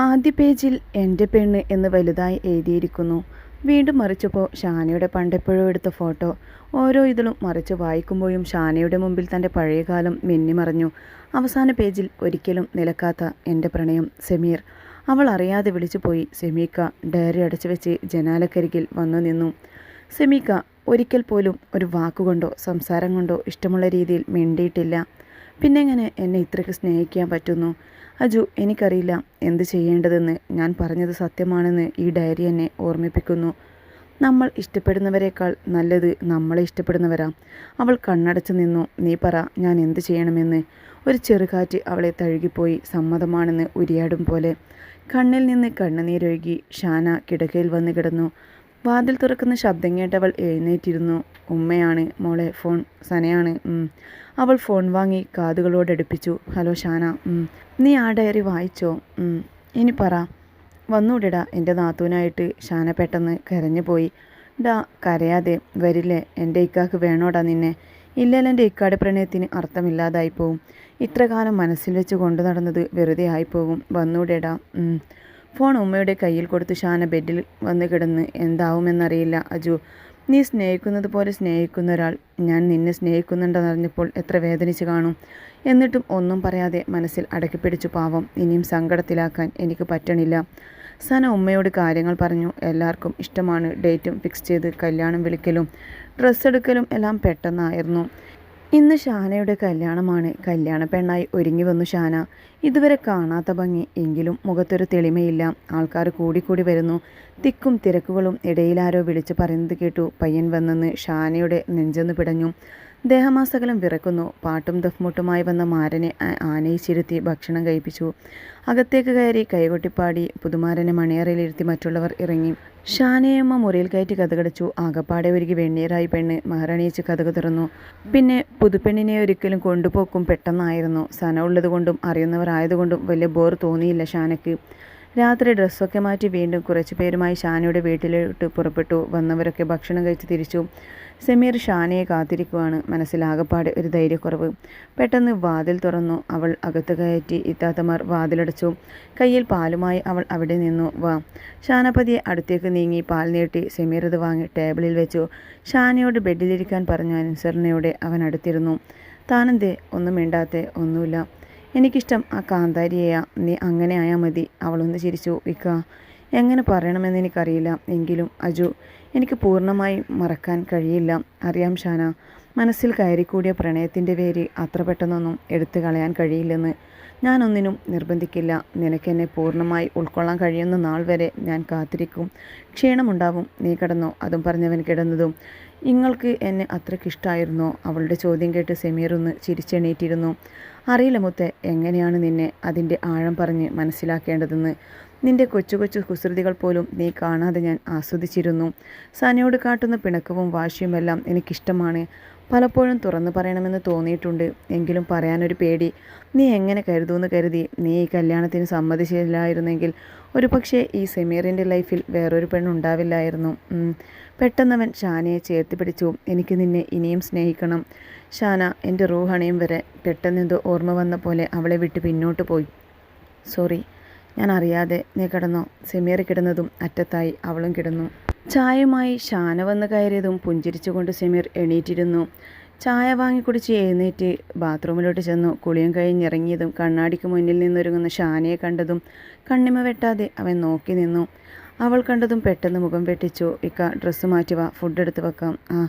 ആദ്യ പേജിൽ എന്റെ പെണ്ണ് എന്ന് വലുതായി എഴുതിയിരിക്കുന്നു. വീണ്ടും മറിച്ചപ്പോൾ ഷാനയുടെ പണ്ടെപ്പോഴോ എടുത്ത ഫോട്ടോ. ഓരോ ഇതിലും മറിച്ച് വായിക്കുമ്പോഴും ഷാനയുടെ മുമ്പിൽ തന്റെ പഴയകാലം മിന്നിമറഞ്ഞു അവസാന പേജിൽ ഒരിക്കലും നിലക്കാത്ത എന്റെ പ്രണയം സെമീർ. അവൾ അറിയാതെ വിളിച്ചു പോയി സെമീക്ക ഡയറി അടച്ചു വെച്ച് ജനാലക്കരികിൽ വന്നു നിന്നു. സെമീക്ക ഒരിക്കൽ പോലും ഒരു വാക്കുകൊണ്ടോ സംസാരം കൊണ്ടോ ഇഷ്ടമുള്ള രീതിയിൽ മിണ്ടിയിട്ടില്ല. പിന്നെങ്ങനെ എന്നെ ഇത്രയ്ക്ക് സ്നേഹിക്കാൻ പറ്റുന്നു? അജു എനിക്കറിയില്ല എന്ത് ചെയ്യേണ്ടതെന്ന് ഞാൻ പറഞ്ഞത് സത്യമാണെന്ന് ഈ ഡയറി എന്നെ ഓർമ്മിപ്പിക്കുന്നു. നമ്മൾ ഇഷ്ടപ്പെടുന്നവരെക്കാൾ നല്ലത് നമ്മളെ ഇഷ്ടപ്പെടുന്നവരാ. അവൾ കണ്ണടച്ചു നിന്നു. നീ പറ ഞാൻ എന്ത് ചെയ്യണമെന്ന്? ഒരു ചെറുകാറ്റ് അവളെ തഴുകിപ്പോയി സമ്മതമാണെന്ന് ഉരിയാടും പോലെ. കണ്ണിൽ നിന്ന് കണ്ണുനീരൊഴുകി ഷാന കിടക്കയിൽ വന്ന് കിടന്നു. വാതിൽ തുറക്കുന്ന ശബ്ദം കേട്ടവൾ എഴുന്നേറ്റിരുന്നു. ഉമ്മയാണ് മോളെ ഫോൺ സനയാണ്. അവൾ ഫോൺ വാങ്ങി കാതുകളോട് അടുപ്പിച്ചു. ഹലോ ഷാന. നീ ആ ഡയറി വായിച്ചോ. ഇനി പറ. വന്നൂടെടാ എന്റെ നാത്തൂനായിട്ട്. ഷാന പെട്ടെന്ന് കരഞ്ഞു പോയി. ഡാ കരയാതെ വരില്ലേ? എന്റെ ഇക്കാക്ക് വേണോടാ നിന്നെ. ഇല്ലല്ല എന്റെ ഇക്കാട് പ്രണയത്തിന് അർത്ഥമില്ലാതായി പോവും ഇത്ര കാലം മനസ്സിൽ വെച്ച് കൊണ്ടു നടന്നത് വെറുതെ ആയിപ്പോകും വന്നൂടെടാ. ഫോൺ ഉമ്മയുടെ കയ്യിൽ കൊടുത്ത് ഷാന ബെഡിൽ വന്ന് കിടന്ന് എന്താവുമെന്നറിയില്ല. അജു നീ സ്നേഹിക്കുന്നത് പോലെ സ്നേഹിക്കുന്ന ഒരാൾ ഞാൻ നിന്നെ സ്നേഹിക്കുന്നുണ്ടെന്നറിഞ്ഞപ്പോൾ എത്ര വേദനിച്ച് കാണും എന്നിട്ടും ഒന്നും പറയാതെ മനസ്സിൽ അടക്കിപ്പിടിച്ചു പാവം. ഇനിയും സങ്കടത്തിലാക്കാൻ എനിക്ക് പറ്റണില്ല. സന ഉമ്മയോട് കാര്യങ്ങൾ പറഞ്ഞു. എല്ലാവർക്കും ഇഷ്ടമാണ് ഡേറ്റും ഫിക്സ് ചെയ്ത് കല്യാണം വിളിക്കലും ഡ്രസ്സ് എടുക്കലും എല്ലാം പെട്ടെന്നായിരുന്നു. ഇന്ന് ഷാനയുടെ കല്യാണമാണ്. കല്യാണ പെണ്ണായി ഒരുങ്ങി വന്നു ഷാന. ഇതുവരെ കാണാത്ത ഭംഗി എങ്കിലും മുഖത്തൊരു തെളിമയില്ല. ആൾക്കാർ കൂടിക്കൂടി വരുന്നു. തിക്കും തിരക്കുകളും ഇടയിലാരോ വിളിച്ചു പറയുന്നത് കേട്ടു. പയ്യൻ വന്നെന്ന് ഷാനയുടെ നെഞ്ചെന്ന് പിടഞ്ഞു. ദേഹമാസകലം വിറക്കുന്നു പാട്ടും ദഫ്മുട്ടുമായി വന്ന മാരനെ ആനയിച്ചിരുത്തി ഭക്ഷണം കഴിപ്പിച്ചു. അകത്തേക്ക് കയറി കൈകൊട്ടിപ്പാടി പുതുമാരനെ മണിയറയിലിരുത്തി മറ്റുള്ളവർ ഇറങ്ങി. ഷാനയമ്മ മുറിയിൽ കയറ്റി കഥകടിച്ചു. ആകപ്പാടെ ഒരുക്കി വെണ്ണീറായി പെണ്ണ് മഹാറാണിയിച്ച് കഥക തുറന്നു. പിന്നെ പുതുപ്പെണ്ണിനെ ഒരിക്കലും കൊണ്ടുപോക്കും പെട്ടെന്നായിരുന്നു. സന ഉള്ളതുകൊണ്ടും അറിയുന്നവരായതുകൊണ്ടും വലിയ ബോർ തോന്നിയില്ല ഷാനയ്ക്ക്. രാത്രി ഡ്രസ്സൊക്കെ മാറ്റി വീണ്ടും കുറച്ച് പേരുമായി ഷാനയുടെ വീട്ടിലോട്ട് പുറപ്പെട്ടു. വന്നവരൊക്കെ ഭക്ഷണം കഴിച്ച് തിരിച്ചു. സമീർ ഷാനയെ കാത്തിരിക്കുവാണ്. മനസ്സിലാകപ്പാടെ ഒരു ധൈര്യക്കുറവ്. പെട്ടെന്ന് വാതിൽ തുറന്നു. അവൾ അകത്ത് കയറ്റി ഇത്താത്തമാർ വാതിലടച്ചു. കയ്യിൽ പാലുമായി അവൾ അവിടെ നിന്നു. വാ. ഷാനപതിയെ അടുത്തേക്ക് നീങ്ങി പാൽ നീട്ടി സമീർ അത് വാങ്ങി ടേബിളിൽ വെച്ചു. ഷാനയോട് ബെഡിലിരിക്കാൻ പറഞ്ഞ അനുസരണയോടെ അവൻ അടുത്തിരുന്നു. താനെന്തേ? ഒന്നും മിണ്ടാത്തെ? ഒന്നുമില്ല. എനിക്കിഷ്ടം ആ കാന്താരിയാ നീ അങ്ങനെ ആയാൽ മതി. അവളൊന്ന് ചിരിച്ചു ഇക്ക എങ്ങനെ പറയണമെന്ന് എനിക്കറിയില്ല. എങ്കിലും അജു എനിക്ക് പൂർണമായി മറക്കാൻ കഴിയില്ല. അറിയാം ഷാന മനസ്സിൽ കയറിക്കൂടിയ പ്രണയത്തിന്റെ പേര് അത്ര പെട്ടെന്നൊന്നും എടുത്തു കളയാൻ കഴിയില്ലെന്ന്. ഞാനൊന്നിനും നിർബന്ധിക്കില്ല. നിനക്കെന്നെ പൂർണമായി ഉൾക്കൊള്ളാൻ കഴിയുന്ന നാൾ വരെ ഞാൻ കാത്തിരിക്കും. ക്ഷീണമുണ്ടാവും. നീ കിടന്നോ. അതും പറഞ്ഞവൻ കിടന്നതും. നിങ്ങൾക്ക് എന്നെ അത്രയ്ക്ക് ഇഷ്ടമായിരുന്നോ അവളുടെ ചോദ്യം കേട്ട് സെമീർ ഒന്ന് ചിരിച്ചെണീറ്റിരുന്നു. അറിയില്ല മുത്തെ എങ്ങനെയാണ് നിന്നെ അതിന്റെ ആഴം പറഞ്ഞ് മനസ്സിലാക്കേണ്ടതെന്ന്? നിന്റെ കൊച്ചു കൊച്ചു കുസൃതികൾ പോലും നീ കാണാതെ ഞാൻ ആസ്വദിച്ചിരുന്നു. സനയോട് കാട്ടുന്ന പിണക്കവും വാശിയുമെല്ലാം എനിക്കിഷ്ടമാണ്. പലപ്പോഴും തുറന്നു പറയണമെന്ന് തോന്നിയിട്ടുണ്ട്. എങ്കിലും പറയാനൊരു പേടി. നീ എങ്ങനെ കരുതുമെന്ന് കരുതി നീ ഈ കല്യാണത്തിന് സമ്മതിച്ചില്ലായിരുന്നെങ്കിൽ ഒരു പക്ഷേ ഈ സെമീറിന്റെ ലൈഫിൽ വേറൊരു പെണ്ണുണ്ടാവില്ലായിരുന്നു. പെട്ടെന്നവൻ ഷാനയെ ചേർത്ത് പിടിച്ചു. എനിക്ക് നിന്നെ ഇനിയും സ്നേഹിക്കണം. ഷാന എന്റെ റൂഹണയും വരെ പെട്ടെന്നെന്തോ ഓർമ്മ വന്ന പോലെ അവളെ വിട്ട് പിന്നോട്ട് പോയി. സോറി. ഞാൻ അറിയാതെ നീ കിടന്നോ. സെമീർ കിടന്നതും അറ്റത്തായി അവളും കിടന്നു. ചായയുമായി ഷാന വന്ന് കയറിയതും പുഞ്ചിരിച്ചുകൊണ്ട് സെമീർ എണീറ്റിരുന്നു. ചായ വാങ്ങി കുടിച്ച് എഴുന്നേറ്റ് ബാത്റൂമിലോട്ട് ചെന്നു. കുളിയും കഴിഞ്ഞിറങ്ങിയതും കണ്ണാടിക്ക് മുന്നിൽ നിന്നൊരുങ്ങുന്ന ഷാനയെ കണ്ടതും കണ്ണിമ വെട്ടാതെ അവൻ നോക്കി നിന്നു. അവൾ കണ്ടതും പെട്ടെന്ന് മുഖം വെട്ടിച്ചു. ഇക്ക ഡ്രസ്സ് മാറ്റി വാ ഫുഡ് എടുത്ത് വെക്കാം. ആ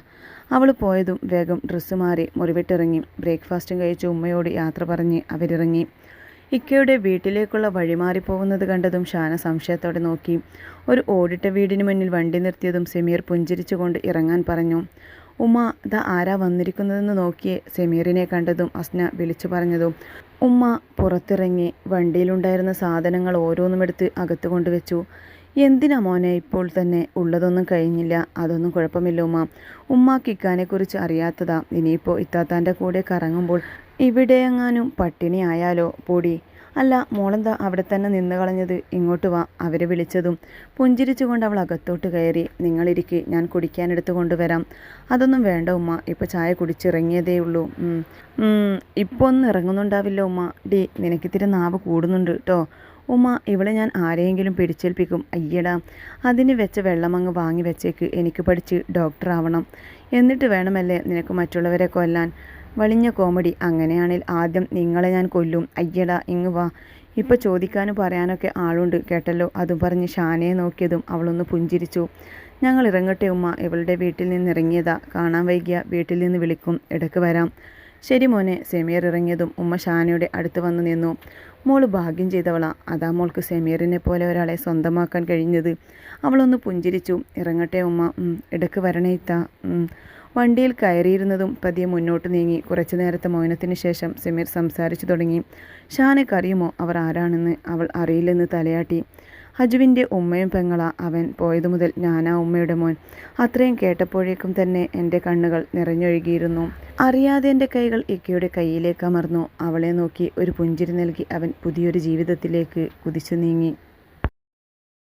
അവൾ പോയതും വേഗം ഡ്രസ്സ് മാറി മുറിവിട്ടിറങ്ങി. ബ്രേക്ക്ഫാസ്റ്റും കഴിച്ച് ഉമ്മയോട് യാത്ര പറഞ്ഞ് അവരിറങ്ങി. ഇക്കയുടെ വീട്ടിലേക്കുള്ള വഴി മാറിപ്പോകുന്നത് കണ്ടതും ഷാന സംശയത്തോടെ നോക്കി. ഒരു ഓടിട്ട വീടിന് മുന്നിൽ വണ്ടി നിർത്തിയതും സെമീർ പുഞ്ചിരിച്ചുകൊണ്ട് ഇറങ്ങാൻ പറഞ്ഞു. ഉമ്മ ദ ആരാ വന്നിരിക്കുന്നതെന്ന് നോക്കിയേ സെമീറിനെ കണ്ടതും അസ്ന വിളിച്ചു പറഞ്ഞതും. ഉമ്മ പുറത്തിറങ്ങി. വണ്ടിയിലുണ്ടായിരുന്ന സാധനങ്ങൾ ഓരോന്നും എടുത്ത് അകത്ത് കൊണ്ടുവച്ചു. എന്തിനാ മോനെ ഇപ്പോൾ തന്നെ? ഉള്ളതൊന്നും കഴിഞ്ഞില്ല. അതൊന്നും കുഴപ്പമില്ല ഉമ്മ. ഉമ്മാക്ക് ഇക്കാനെക്കുറിച്ച് അറിയാത്തതാ. ഇനിയിപ്പോൾ ഇത്താത്താന്റെ കൂടെ കറങ്ങുമ്പോൾ ഇവിടെയെങ്ങാനും പട്ടിണി ആയാലോ? പൊടി. അല്ല മോളെന്താ അവിടെ തന്നെ നിന്ന് കളഞ്ഞത്? ഇങ്ങോട്ട് വാ അവരെ വിളിച്ചതും. പുഞ്ചിരിച്ചുകൊണ്ട് അവൾ അകത്തോട്ട് കയറി. നിങ്ങളിരിക്ക് ഞാൻ കുടിക്കാനെടുത്ത് കൊണ്ടുവരാം. അതൊന്നും വേണ്ട ഉമ്മ. ഇപ്പോൾ ചായ കുടിച്ചിറങ്ങിയതേ ഉള്ളൂ. ഇപ്പൊന്നും ഇറങ്ങുന്നുണ്ടാവില്ല ഉമ്മ. ഡി നിനക്കിത്തിരി നാവ് കൂടുന്നുണ്ട് കേട്ടോ ഉമ്മ ഇവളെ ഞാൻ ആരെയെങ്കിലും പിടിച്ചേൽപ്പിക്കും. അയ്യടാ അതിന് വെച്ച വെള്ളമങ്ങ് വാങ്ങി വെച്ചേക്ക്. എനിക്ക് പഠിച്ച് ഡോക്ടറാവണം. എന്നിട്ട് വേണമല്ലേ നിനക്ക് മറ്റുള്ളവരെ കൊല്ലാൻ? വളിഞ്ഞ കോമഡി. അങ്ങനെയാണെങ്കിൽ ആദ്യം നിങ്ങളെ ഞാൻ കൊല്ലും. അയ്യടാ ഇങ്ങ് വാ. ഇപ്പോൾ ചോദിക്കാനും പറയാനൊക്കെ ആളുണ്ട് കേട്ടല്ലോ? അതും പറഞ്ഞ് ഷാനയെ നോക്കിയതും അവളൊന്ന് പുഞ്ചിരിച്ചു. ഞങ്ങൾ ഇറങ്ങട്ടെ ഉമ്മ. ഇവളുടെ വീട്ടിൽ നിന്ന് ഇറങ്ങിയതാ കാണാൻ വൈകിയ വീട്ടിൽ നിന്ന് വിളിക്കും. ഇടയ്ക്ക് വരാം. ശരി മോനെ. സെമീർ ഇറങ്ങിയതും ഉമ്മ ഷാനയുടെ അടുത്ത് വന്നു നിന്നു. മോൾ ഭാഗ്യം ചെയ്തവളാ. അതാ മോൾക്ക് സെമീറിനെ പോലെ ഒരാളെ സ്വന്തമാക്കാൻ കഴിഞ്ഞത്. അവളൊന്ന് പുഞ്ചിരിച്ചു. ഇറങ്ങട്ടെ ഉമ്മ. ഇടയ്ക്ക് വരണേ ഇത്ത. വണ്ടിയിൽ കയറിയിരുന്നതും പതിയെ മുന്നോട്ട് നീങ്ങി. കുറച്ചു നേരത്തെ മൗനത്തിന് ശേഷം സെമീർ സംസാരിച്ചു തുടങ്ങി. ഷാനക്കറിയുമോ അവർ ആരാണെന്ന്? അവൾ അറിയില്ലെന്ന് തലയാട്ടി. ഹജുവിന്റെ ഉമ്മയും പെങ്ങള അവൻ പോയതു മുതൽ ഞാനാ ഉമ്മയുടെ മോൻ. അത്രയും കേട്ടപ്പോഴേക്കും തന്നെ എന്റെ കണ്ണുകൾ നിറഞ്ഞൊഴുകിയിരുന്നു. അറിയാതെ എന്റെ കൈകൾ ഇക്കയുടെ കയ്യിലേക്ക് അമർന്നു. അവളെ നോക്കി ഒരു പുഞ്ചിരി നൽകി അവൻ പുതിയൊരു ജീവിതത്തിലേക്ക് കുതിച്ചു നീങ്ങി